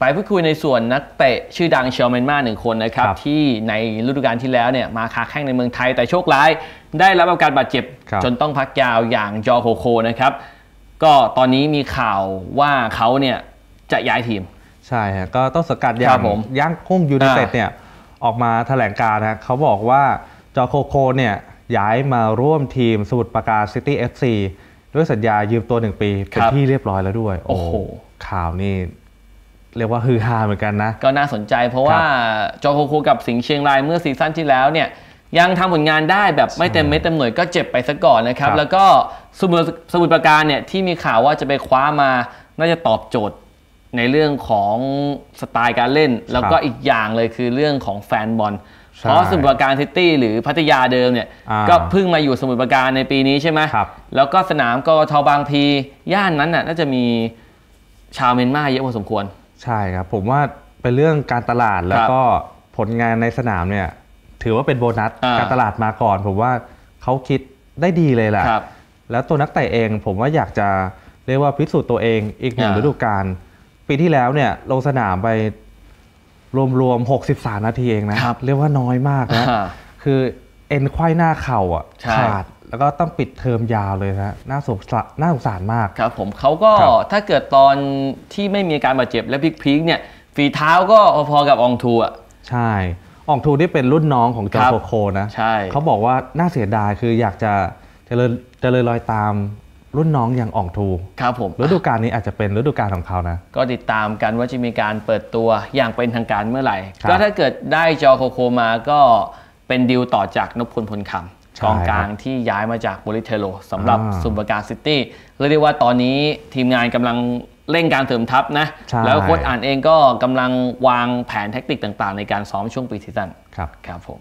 ไปพูดคุยในส่วนนักเตะชื่อดังเชลเมนมาหนึ่งคนนะครับครับที่ในฤดูกาลที่แล้วเนี่ยมาค้าแข่งในเมืองไทยแต่โชคร้าย ได้รับอาการบาดเจ็บครับจนต้องพักยาวอย่างจอโคโคนะครับก็ตอนนี้มีข่าวว่าเขาเนี่ยจะย้ายทีม ใช่ฮะก็ต้นสังกัดอย่าครังบผมย่างกุ้งยูไนเต็ดอ่าเนี่ยออกมาแถลงการณ์นะเขาบอกว่าจอโคโคเนี่ยย้ายมาร่วมทีมสมุทรปราการซิตี้เอฟซีด้วยสัญญายืมตัวหนึ่งปีเป็นที่เรียบร้อยแล้วด้วย โอ้โหข่าวนี่ เรียกว่าฮือฮาเหมือนกันนะ ก็น่าสนใจเพราะว่าจอโคโคกับสิงห์เชียงรายเมื่อซีซั่นที่แล้วเนี่ยยังทำผลงานได้แบบไม่เต็มเม็ดเต็มหน่วยก็เจ็บไปซะก่อนนะครับครับ แล้วก็สมุทรสมุทรปราการเนี่ยที่มีข่าวว่าจะไปคว้ามาน่าจะตอบโจทย์ในเรื่องของสไตล์การเล่น แล้วก็อีกอย่างเลยคือเรื่องของแฟนบอลใช่เพราะสมุทรปราการซิตี้หรือพัทยาเดิมเนี่ยอ่าก็เพิ่งมาอยู่สมุทรปราการในปีนี้ใช่ไหมครับแล้วก็สนามกทบางพีย่านนั้นน่ะน่าจะมีชาวเมียนมาเยอะพอสมควร ใช่ครับ ผมว่าเป็นเรื่องการตลาดแล้วครับก็ผลงานในสนามเนี่ย ถือว่าเป็นโบนัสอ่าการตลาดมาก่อน ผมว่าเขาคิดได้ดีเลยแหละครับแล้วตัวนักเตะเองผมว่าอยากจะเรียกว่าพิสูจน์ตัวเองอีกหนึ่งอ่าฤดูกาลปีที่แล้วเนี่ยลงสนามไปรวมๆ 63 นาทีเองนะ เรียกว่าน้อยมากนะอ่าคือเอ็นไขว้หน้าเข่าอะใช่ขาด แล้วก็ต้องปิดเทอมยาวเลยนะน่าสงสารน่าสงสารมากครับผมเขาก็ครับถ้าเกิดตอนที่ไม่มีอาการบาดเจ็บและพลิกๆเนี่ยฝีเท้าก็พอๆกับอองทูอะใช่อองทูนี่เป็นรุ่นน้องของจอครับโคโคนะใช่เขาบอกว่าน่าเสียดายคืออยากจะเจริญเจริญรอยตามรุ่นน้องอย่างอ่องทูครับผมฤดูกาลนี้อาจจะเป็นฤดูกาลของเขานะ ก็ติดตามกันว่าจะมีการเปิดตัวอย่างเป็นทางการเมื่อไหร่ครับก็ถ้าเกิดได้จอโคโคมาก็เป็นดีลต่อจากนพพลพลคำใช่ กองกลางที่ย้ายมาจากบริเทโลสำหรับอ่าสุนทรการซิตี้เรียกได้ว่าตอนนี้ทีมงานกำลังเร่งการเสริมทัพนะใช่แล้วโค้ชอ่านเองก็กำลังวางแผนแทคติกต่างๆ ในการซ้อมช่วงปีซีซั่นครับครับผม